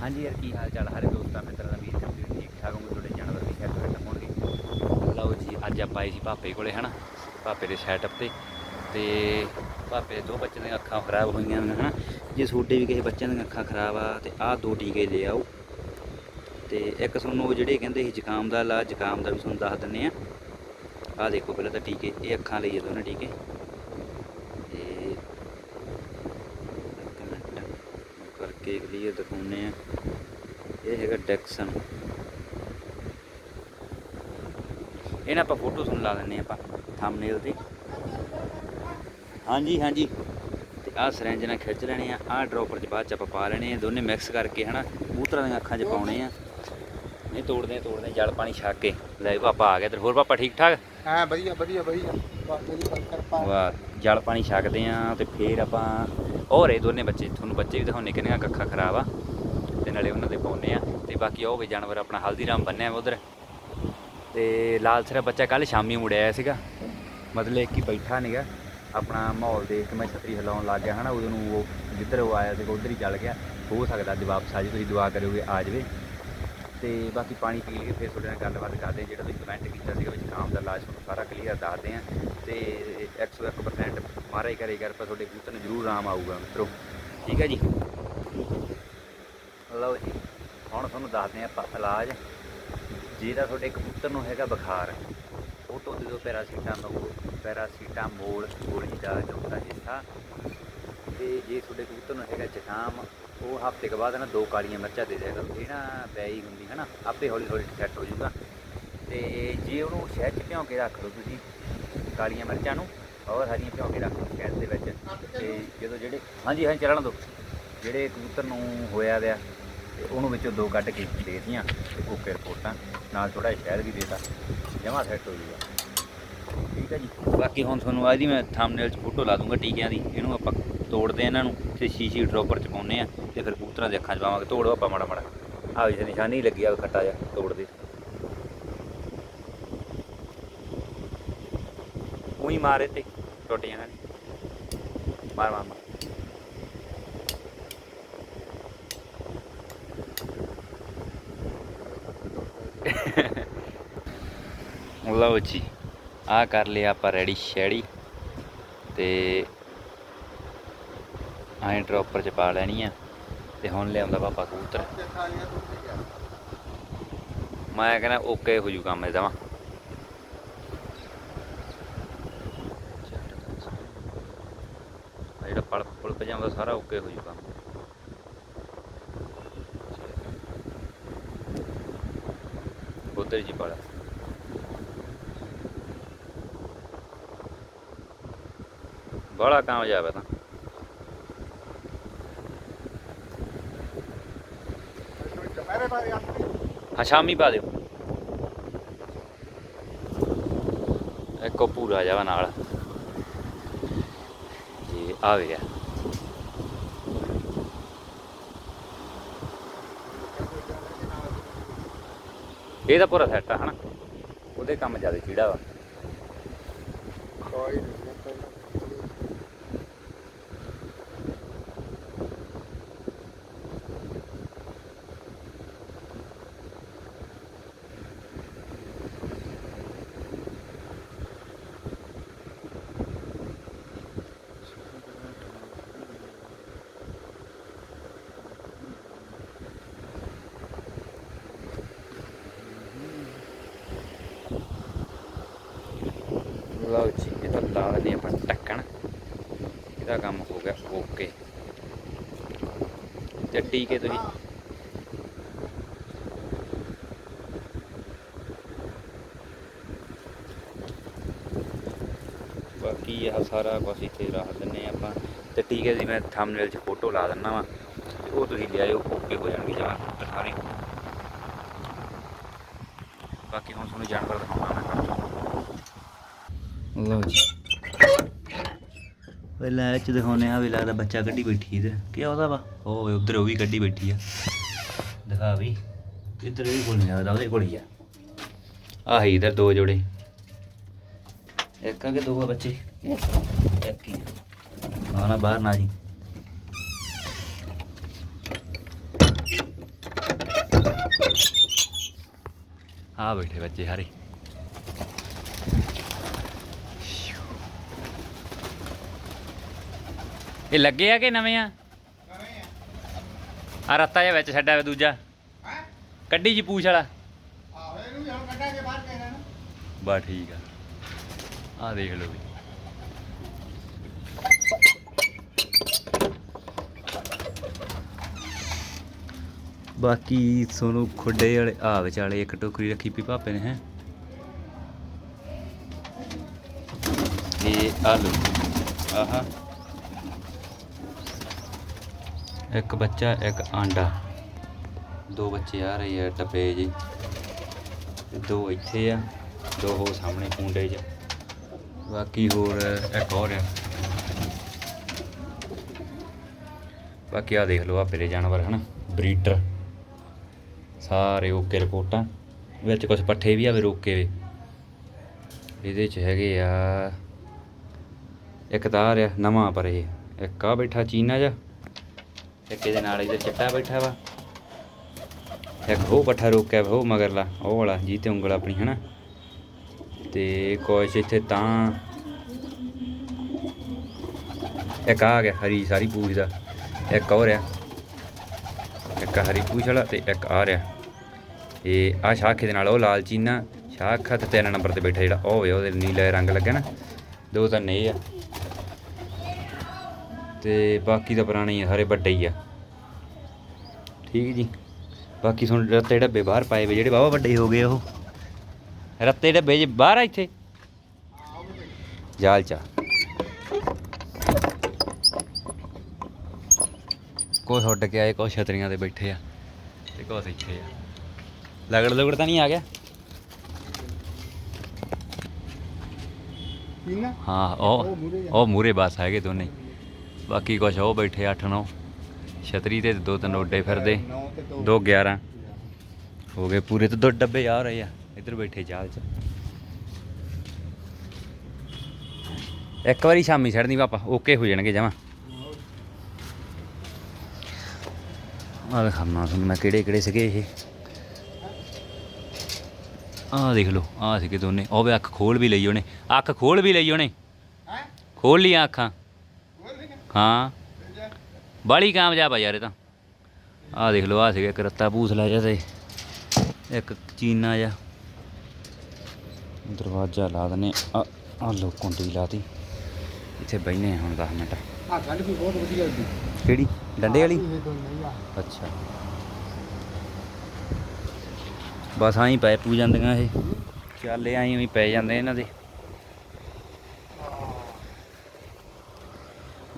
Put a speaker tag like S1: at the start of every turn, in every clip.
S1: ਹਾਂਜੀ ਯਾਰ, ਕੀ ਹਾਲ ਚਾਲ ਹਰੇ ਦੋਸਤਾਂ, ਮਿੱਤਰਾਂ ਦਾ ਵੀਰ ਜੀ ਠੀਕ ਠਾਕ ਹੋਗੇ ਤੁਹਾਡੇ ਜਾਨਵਰ ਵੀ ਸੈੱਟ ਹੋਏ ਹੋਣਗੇ। ਲਓ ਜੀ, ਅੱਜ ਆਪਾਂ ਆਏ ਸੀ ਭਾਪੇ ਕੋਲੇ, ਹਨਾ? ਭਾਪੇ ਦੇ ਸੈਟਅਪ ਤੇ। ਤੇ ਭਾਪੇ ਦੇ ਦੋ ਬੱਚਿਆਂ ਦੀਆਂ ਅੱਖਾਂ ਖਰਾਬ ਹੋਈਆਂ ਨੇ, ਹਨਾ? ਜੇ ਛੋਟੇ ਵੀ ਕਿਸੇ ਬੱਚਿਆਂ ਦੀਆਂ ਅੱਖਾਂ ਖਰਾਬ ਆ, ਤੇ ਆਹ ਦੋ ਟੀਕੇ ਲੈ ਆਓ। ਤੇ ਇੱਕ ਤੁਹਾਨੂੰ ਉਹ ਜਿਹੜੇ ਕਹਿੰਦੇ ਸੀ, ਜ਼ੁਕਾਮ ਦਾ ਇਲਾਜ, ਜ਼ੁਕਾਮ ਦਾ ਵੀ ਤੁਹਾਨੂੰ ਦੱਸ ਦਿੰਨੇ ਆ। ਆਹ ਦੇਖੋ ਪਹਿਲਾਂ ਤਾਂ ਟੀਕੇ, ਇਹ ਅੱਖਾਂ ਲਈ ਆ ਦੋਨੇ ਟੀਕੇ ਤੇ ਇੱਕ ਮਿੰਟ ਕਰਕੇ ਕਲੀਅਰ ਦਿਖਾਉਨੇ ਆ ਇਹ ਹੈਗਾ ਡੈਕਸਨ ਇਹਨਾਂ ਆਪਾਂ ਫੋਟੋ ਸੁਣ ਲਾ ਦਿੰਨੇ ਆਪਾਂ ਥੰਬਨੇਲ ਤੇ। ਹਾਂਜੀ ਹਾਂਜੀ। ਤੇ ਆਹ ਸਿਰੰਜ ਨਾਲ ਖਿੱਚ ਲੈਣੇ ਆ ਆਹ ਡ੍ਰੌਪਰ ਚ ਬਾਅਦ ਚ ਆਪਾਂ ਪਾ ਲੈਣੇ ਆ ਦੋਨੇ ਮਿਕਸ ਕਰਕੇ ਹਨਾ ਕਬੂਤਰਾਂ ਦੀਆਂ ਅੱਖਾਂ 'ਚ ਪਾਉਣੇ ਆ। ਨਹੀਂ ਤੋੜਦੇ ਤੋੜਦੇ ਜਲ ਪਾਣੀ ਛੱਕ ਕੇ ਲੈ ਪਾਪਾ ਆ ਗਿਆ ਤੇ ਹੋਰ ਪਾਪਾ ਠੀਕ ਠਾਕ
S2: ਹਾਂ, ਵਧੀਆ ਵਧੀਆ ਵਧੀਆ। ਬਾਬੇ ਦੀ ਕਿਰਪਾ
S1: ਵਾਹ, ਜਲ ਪਾਣੀ ਛਕਦੇ ਆ ਤੇ ਫੇਰ ਆਪਾਂ ਹੋਰ ਇਹ ਦੋਨੇ ਬੱਚੇ। ਤੁਹਾਨੂੰ ਬੱਚੇ ਵੀ ਦਿਖਾਉਣੇ ਕਿੰਨੀਆਂ ਕੱਖਾਂ ਖਰਾਬ ਆ। ਤੇ ਨਾਲੇ ਉਹਨਾਂ ਦੇ ਪਾਉਨੇ ਆ ਤੇ ਬਾਕੀ ਉਹ ਵੀ ਜਾਨਵਰ ਆਪਣਾ ਹਲਦੀਰਾਮ ਬੰਨਿਆ ਉਧਰ। ਤੇ ਲਾਲ ਸਿਰਾ ਬੱਚਾ ਕੱਲ ਸ਼ਾਮੀ ਮੁੜਿਆ ਸੀਗਾ। ਮਤਲਬ ਕਿ ਬੈਠਾ ਨੀਗਾ ਆਪਣਾ ਮਾਹੌਲ ਦੇਖ ਕੇ ਮੈਂ ਛਤਰੀ ਹਿਲਾਉਣ ਲੱਗ ਗਿਆ ਹਨਾ। ਉਦੋਂ ਨੂੰ ਉਹ ਜਿੱਧਰ ਉਹ ਆਇਆ ਸੀਗਾ, ਉਧਰ ਹੀ ਚੱਲ ਗਿਆ। ਹੋ ਸਕਦਾ ਅੱਜ ਵਾਪਸ ਆ ਜਾਵੇ ਤੁਸੀਂ ਦੁਆ ਕਰੋਗੇ, ਆ ਜਾਵੇ। ਤੇ ਬਾਕੀ ਪਾਣੀ ਪੀ ਕੇ ਫਿਰ ਤੁਹਾਡੇ ਨਾਲ ਗੱਲਬਾਤ ਕਰਦੇ ਹਾਂ, ਜਿਹੜਾ ਤੁਸੀਂ ਕਮੈਂਟ ਕੀਤਾ ਸੀਗਾ ਵਿੱਚ ਕਾਮ ਦਾ ਇਲਾਜ ਤੁਹਾਨੂੰ ਸਾਰਾ ਕਲੀਅਰ ਦੱਸਦੇ ਆ ਤੇ 101% ਮਾਰਾ ਹੀ ਕਰੇਗਾ ਪਰ ਤੁਹਾਡੇ ਕਬੂਤਰ ਨੂੰ ਜ਼ਰੂਰ ਆਰਾਮ ਆਊਗਾ ਮਿੱਤਰੋ। ਠੀਕ ਹੈ ਜੀ? ਲਓ ਜੀ, ਹੁਣ ਤੁਹਾਨੂੰ ਦੱਸਦੇ ਆ ਆਪਾਂ ਇਲਾਜ। ਜਿਹਦਾ ਤੁਹਾਡੇ ਕਬੂਤਰ ਨੂੰ ਹੈਗਾ ਬੁਖਾਰ, ਉਹ ਤੋਂ ਦੇ ਦਿਓ ਪੈਰਾਸੀਟਾਮੋਲ ਪੈਰਾਸੀਟਾਮੋਲ ਗੋਲੀ ਦਾ ਚੌਥਾ ਹਿੱਸਾ ਤੇ ਜੇ ਤੁਹਾਡੇ ਕਬੂਤਰ ਨੂੰ ਹੈਗਾ ਜ਼ੁਕਾਮ, ਉਹ ਹਫ਼ਤੇ ਕੇ ਬਾਅਦ ਨਾ ਦੋ ਕਾਲੀਆਂ ਮਿਰਚਾਂ ਦੇ ਦਿਆ ਕਰੋ। ਇਹ ਨਾ ਬੈਈ ਹੁੰਦੀ ਹੈ ਨਾ ਆਪੇ ਹੌਲੀ ਹੌਲੀ ਸੈੱਟ ਹੋ ਜਾਊਗਾ। ਤੇ ਜੇ ਉਹਨੂੰ ਸ਼ਹਿਦ ਚ ਭਿਉਂ ਕੇ ਰੱਖ ਲਓ ਤੁਸੀਂ, ਕਾਲੀਆਂ ਮਿਰਚਾਂ ਨੂੰ, ਔਰ ਹਰੀਆਂ ਭਿਉਂ ਕੇ ਰੱਖ ਲਓ ਸ਼ਹਿਦ ਦੇ ਵਿੱਚ। ਤੇ ਜਦੋਂ ਜਿਹੜੇ, ਹਾਂਜੀ ਹਾਂਜੀ, ਚਲਣ ਦਿਓ। ਜਿਹੜੇ ਕਬੂਤਰ ਨੂੰ ਹੋਇਆ ਵਿਆ ਤੇ ਉਹਨੂੰ ਵਿੱਚੋਂ ਦੋ ਕੱਢ ਕੇ ਦੇ ਦਿੱਤੀਆਂ, ਤੇ ਓਕੇ ਰਿਪੋਰਟਾਂ ਨਾਲ ਥੋੜਾ ਸ਼ਹਿਦ ਵੀ ਦੇਤਾ, ਜਮਾ ਸੈੱਟ ਹੋ ਜਾਊਗਾ। ਠੀਕ ਹੈ ਜੀ? ਬਾਕੀ ਹੁਣ ਤੁਹਾਨੂੰ ਆਦੀ ਮੈਂ ਥੰਬਨੇਲ 'ਚ ਫੋਟੋ ਲਾ ਦੂੰਗਾ ਟੀਕਿਆਂ ਦੀ, ਇਹਨੂੰ ਆਪਾਂ ਤੋੜਦੇ ਆ ਇਹਨਾਂ ਨੂੰ, ਤੇ ਸ਼ੀਸ਼ੀ ਡ੍ਰੌਪਰ 'ਚ ਪਾਉਂਦੇ ਆ, ਤੇ ਫਿਰ ਕਬੂਤਰਾਂ ਦੇ ਅੱਖਾਂ 'ਚ ਪਾਵਾਂਗੇ, ਤੋੜੋ ਆਪਾਂ ਮਾੜਾ ਮਾੜਾ। ਆਹ ਵੀ ਤੇ ਨਿਸ਼ਾਨੀ ਲੱਗੀ ਆ ਖੱਟਾ ਜਿਹਾ, ਤੋੜਦੇ। ਉਹੀ ਮਾਰੇ ਤੇ ਟੁੱਟ ਜਾਣਾ ਮਾਰ ਮਾਰ ਲਓ ਜੀ ਆ ਕਰ ਲਿਆ ਆਪਾਂ ਰੈਡੀ ਸ਼ੈੜੀ ਤੇ ਐਂ ਡ੍ਰੌਪਰ ਚ ਪਾ ਲੈਣੀ ਆ ਤੇ ਹੁਣ ਲਿਆਉਂਦਾ ਪਾਪਾ ਕਬੂਤਰ। ਮੈਂ ਕਹਿੰਦਾ ਓਕੇ ਹੋ ਜੂ ਕੰਮ ਇਹਦਾ ਵਾ। ਜਿਹੜਾ ਪਲ, ਪੁਲ ਪਜਾਉਂਦਾ ਸਾਰਾ ਓਕੇ ਹੋ ਜੂ ਕੰਮ। ਉਧਰ ਜੀ ਪਾਲਾ ਬੜਾ ਕਾਮਯਾਬ ਹੈ ਤਾਂ।
S2: ਦੁਪਹਿਰੇ ਬਾਰੇ ਆਪਣੀ
S1: ਹਾਂ ਸ਼ਾਮੀ ਪਾ ਦਿਓ ਇੱਕੋ ਪੂਰਾ ਜਾਵਾ ਨਾਲ ਜੀ ਆ ਗਿਆ ਇਹ ਤਾਂ ਪੂਰਾ ਸੈੱਟ ਆ ਹਨਾ ਉਹਦੇ ਕੰਮ ਜ਼ਿਆਦਾ ਚੀੜਾ ਵਾ
S2: ਕੋਈ ਨਹੀਂ
S1: ਲਓ ਜੀ, ਇਹ ਤਾਂ ਲਾ ਦਿੰਦੇ ਆਪਾਂ ਢੱਕਣ। ਇਹਦਾ ਕੰਮ ਹੋ ਗਿਆ ਓਕੇ ਤੇ ਟੀਕੇ ਤੁਸੀਂ। ਬਾਕੀ ਇਹ ਸਾਰਾ ਕੁਝ ਇੱਥੇ ਰੱਖ ਦਿੰਨੇ ਆ ਆਪਾਂ। ਤੇ ਟੀਕੇ ਦੀ ਮੈਂ ਥੰਬਨੇਲ 'ਚ ਫੋਟੋ ਲਾ ਦਿੰਨਾ ਵਾ। ਤੇ ਉਹ ਤੁਸੀਂ ਲਿਆਇਓ ਓਕੇ ਹੋ ਜਾਣਗੇ ਜਮਾ। ਸਾਰੇ। ਬਾਕੀ ਹੁਣ ਤੁਹਾਨੂੰ ਜਾਨਵਰ ਦਿਖਾਉਣਾ ਮੈਂ ਲਓ ਜੀ। ਵੇ ਲੈ ਚ ਦਿਖਾਉਨੇ ਆ ਵੀ ਲੱਗਦਾ ਬੱਚਾ ਕੱਢੀ ਬੈਠੀ ਇਧਰ। ਕੀ ਉਹਦਾ ਵਾ? ਉਹ ਉਧਰ ਉਹ ਵੀ ਕੱਢੀ ਬੈਠੀ ਆ। ਦਿਖਾ ਵੀ। ਇਧਰ ਵੀ ਕੋਲ ਨਹੀਂ ਲੱਗਦਾ, ਉਹਦੇ ਕੋਲ ਆ। ਆਹ ਇਧਰ ਦੋ ਜੋੜੇ। ਇੱਕ ਕੇ ਦੋ ਬੱਚੇ? ਇੱਕ ਹੀ ਆ। ਬਾਹਰ ਨਾ ਜੀ। ਆ ਬੈਠੇ ਬੱਚੇ ਹਾਰੇ। ਇਹ ਲੱਗੇ ਆ ਕਿ ਨਵੇਂ ਆ? ਆ ਰੱਤਾ ਜਿਹਾ ਵਿੱਚ ਛੱਡਿਆ ਵਾ ਦੂਜਾ।
S2: ਹੈ?
S1: ਕੱਢੀ ਜੀ ਪੂਛ ਵਾਲਾ।
S2: ਆਹੋ ਇਹਨੂੰ ਵੀ ਹੁਣ ਕੱਢਾਂਗੇ ਬਾਹਰ ਕਹਿਣਾ ਨਾ।
S1: ਬਾ ਠੀਕ ਆ। ਆ ਦੇਖ ਲਓ ਵੀ। ਬਾਕੀ ਸੋਨੂੰ ਖੁੱਡੇ ਵਾਲੇ ਆ ਵਿਚਾਲੇ ਇੱਕ ਟੋਕਰੀ ਰੱਖੀ ਪਈ ਭਾਪੇ ਨੇ ਹੈ। ਇਹ ਆਲੂ ਆਹਾ। ਇੱਕ ਬੱਚਾ, ਇੱਕ ਆਂਡਾ। ਦੋ ਬੱਚੇ ਆ ਰਹੇ ਆ ਡੱਬੇ ਜੀ ਦੋ ਇੱਥੇ ਆ, ਦੋ ਹੋ ਸਾਹਮਣੇ ਕੁੰਡੇ 'ਚ ਬਾਕੀ ਹੋਰ ਇੱਕ ਹੋਰ ਆ। ਬਾਕੀ ਆ ਦੇਖ ਲਓ ਆ ਪੇਰੇ ਜਾਨਵਰ, ਹਨ? ਬਰੀਡਰ। ਸਾਰੇ ਓਕੇ ਰਿਪੋਰਟਾਂ। ਵਿੱਚ ਕੁਝ ਪੱਠੇ ਵੀ ਆਵੇ ਰੋਕੇ ਵੇ। ਇਹਦੇ 'ਚ ਹੈਗੇ ਆ, ਇੱਕ ਤਾਂ ਆ ਰਿਹਾ, ਨਵਾਂ ਪਰ। ਇਹ ਇੱਕ ਆ ਬੈਠਾ ਚੀਨਾ ਜਾ ਇੱਕ ਇਹਦੇ ਨਾਲ ਇਹਦੇ ਚਿੱਟਾ ਬੈਠਾ ਵਾ। ਇੱਕ ਉਹ ਪੱਠਾ ਰੋਕਿਆ ਵਾ ਉਹ ਮਗਰਲਾ, ਉਹ ਵਾਲਾ ਜੀ ਤੇ ਉਂਗਲ ਆਪਣੀ, ਹਨਾ? ਤੇ ਕੁਛ ਇੱਥੇ ਤਾਂ ਇੱਕ ਆ ਗਿਆ, ਹਰੀ, ਸਾਰੀ ਪੂਛ ਦਾ। ਇੱਕ ਹੋਰ ਆ। ਇੱਕ ਹਰੀ ਪੂਛ ਵਾਲਾ ਤੇ ਇੱਕ ਆ ਰਿਹਾ। ਇਹ ਆ ਸ਼ਾਖੇ ਦੇ ਨਾਲ ਉਹ ਲਾਲ ਚੀਨਾ, ਸ਼ਾਖਾ ਤੇ ਤਿੰਨ ਨੰਬਰ ਤੇ ਬੈਠਾ ਜਿਹੜਾ, ਉਹ ਹੋਇਆ ਉਹਦੇ ਨੀਲੇ ਰੰਗ ਲੱਗਿਆ ਨਾ। ਦੋ ਤਾਂ ਨੇ ਆ। ਤੇ ਬਾਕੀ ਤਾਂ ਪੁਰਾਣੇ ਹੀ ਆ ਸਾਰੇ ਵੱਡੇ ਹੀ ਆ। ਠੀਕ ਜੀ। ਬਾਕੀ ਸੁਣ ਰੱਤੇ ਡੱਬੇ ਬਾਹਰ ਪਾਏ ਵੇ ਜਿਹੜੇ ਬਾਵਾ ਵੱਡੇ ਹੋ ਗਏ ਉਹ। ਰੱਤੇ ਡੱਬੇ ਜੇ ਬਾਹਰ ਆ ਇੱਥੇ। ਜਾਲ ਚਾ ਕੁਛ ਉੱਡ ਕੇ ਆਏ ਕੁਛ ਛਤਰੀਆਂ ਤੇ ਬੈਠੇ ਆ ਤੇ ਕੁਛ ਇੱਥੇ ਆ। ਲਗੜ ਲਗੜ ਤਾਂ ਨਹੀਂ ਆ ਗਿਆ? ਹਾਂ
S2: ਉਹ
S1: ਉਹ ਮੂਰੇ ਬਸ ਹੈਗੇ ਦੋਨੇ। ਬਾਕੀ ਕੁਛ ਉਹ ਬੈਠੇ 8 9 ਛਤਰੀ ਤੇ ਦੋ ਤਿੰਨ ਉੱਡੇ ਫਿਰਦੇ
S2: ਦੋ
S1: ਦੋ 11 ਹੋ ਗਏ ਪੂਰੇ ਤੇ ਦੋ ਡੱਬੇ ਆ ਰਹੇ ਆ। ਇੱਧਰ ਬੈਠੇ ਜਾਲ 'ਚ। ਇੱਕ ਵਾਰੀ ਸ਼ਾਮੀ ਛੱਡਣੀ ਪਾਪਾ ਓਕੇ ਹੋ ਜਾਣਗੇ ਜਮਾ। ਆ ਦਿਖਾਉਣਾ ਤੁਹਾਨੂੰ ਮੈਂ ਕਿਹੜੇ ਕਿਹੜੇ ਸੀਗੇ ਇਹ। ਆਹ ਦੇਖ ਲਓ ਆਹ ਸੀਗੇ ਦੋਨੇ। ਉਹ ਵੀ ਅੱਖ ਖੋਲ ਵੀ ਲਈ ਉਹਨੇ। ਅੱਖ ਖੋਲ ਵੀ ਲਈ ਉਹਨੇ।
S2: ਹੈ?
S1: ਖੋਲ ਲਈਆਂ ਅੱਖਾਂ। ਹਾਂ। ਬਾਲੀ ਕਾਮਯਾਬ ਆ ਯਾਰ ਇਹ ਤਾਂ। ਆਹ ਦੇਖ ਲਓ ਆਹ ਸੀਗਾ ਇੱਕ ਰੱਤਾ ਪੂਸਲਾ ਜਿਹਾ ਤੇ। ਇੱਕ ਚੀਨਾ ਜਿਹਾ। ਦਰਵਾਜ਼ਾ ਲਾ ਦਨੇ ਆ ਆ ਲੋ ਕੁੰਡੀ ਲਾਤੀ। ਇੱਥੇ ਬੈਨੇ ਹੁਣ 10 ਮਿੰਟ।
S2: ਆ ਗੱਲ ਵੀ ਬਹੁਤ ਵਧੀਆ ਲੱਗੀ
S1: ਕਿਹੜੀ? ਡੰਡੇ ਵਾਲੀ?
S2: ਆ।
S1: ਅੱਛਾ। ਬਸ ਆਈ ਪੈ ਪੂ ਜਾਂਦੀਆਂ ਇਹ। ਚੱਲੇ ਆਈ ਵੀ ਪੈ ਜਾਂਦੇ ਇਹਨਾਂ ਦੇ।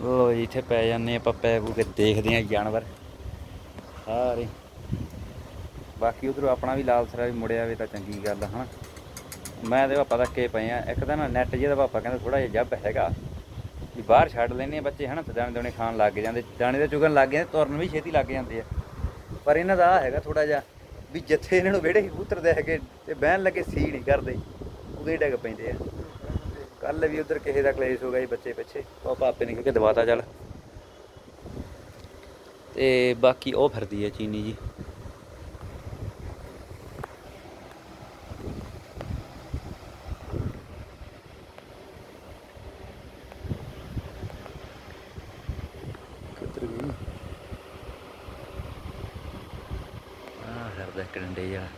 S1: ਲੋ ਜੀ, ਇੱਥੇ ਪੈ ਜਾਂਦੇ ਆਪਾਂ ਪੈ ਪੂ ਕੇ ਦੇਖਦੇ ਆਂ ਜਾਨਵਰ। ਸਾਰੇ। ਬਾਕੀ ਉਧਰੋਂ ਆਪਣਾ ਵੀ ਲਾਲਸਰਾ ਵੀ ਮੁੜਿਆ ਵੇ ਤਾਂ ਚੰਗੀ ਗੱਲ ਆ, ਹਨਾ? ਮੈਂ ਤੇ ਪਾਪਾ ਧੱਕੇ ਪਏ ਆ। ਇੱਕ ਤਾਂ ਨਾ ਨੈਟ ਜਿਹਦਾ ਪਾਪਾ ਕਹਿੰਦਾ ਥੋੜਾ ਜਿਹਾ ਜੱਬ ਹੈਗਾ। ਵੀ ਬਾਹਰ ਛੱਡ ਲੈਨੇ ਆ ਬੱਚੇ, ਹਨਾ? ਤੇ ਦਾਣੇ ਦਾਣੇ ਖਾਣ ਲੱਗ ਜਾਂਦੇ। ਦਾਣੇ ਦੇ ਚੁਗਣ ਲੱਗ ਜਾਂਦੇ, ਤੁਰਨ ਵੀ ਛੇਤੀ ਲੱਗ ਜਾਂਦੇ ਆ। ਪਰ ਇਹਨਾਂ ਦਾ ਆਹ ਹੈਗਾ ਥੋੜਾ ਜਿਹਾ ਵੀ ਜਿੱਥੇ ਇਹਨਾਂ ਨੂੰ ਵਿਹੜੇ ਕਬੂਤਰ ਹੈਗੇ ਤੇ ਬਹਿਣ ਲੱਗੇ ਸੀ ਨਹੀਂ ਕਰਦੇ। ਉਹਦੇ ਡਿੱਗ ਪੈਂਦੇ ਆ। ਕੱਲ ਵੀ ਉਧਰ ਕਿਸੇ ਦਾ ਕਲੇਸ਼ ਹੋ ਗਿਆ ਜੀ ਬੱਚੇ ਪਿੱਛੇ। ਉਹ ਪਾਪੇ ਨੇ ਕਿਹਾ ਕਿ ਦਵਾਤਾ ਚੱਲ। ਤੇ ਬਾਕੀ ਉਹ ਫਿਰਦੀ ਹੈ ਚੀਨੀ ਜੀ। ਕਿੱਧਰ ਗਈ? ਆ ਫਿਰਦਾ ਇੱਕ ਡੰਡੇ ਜਿਹਾ।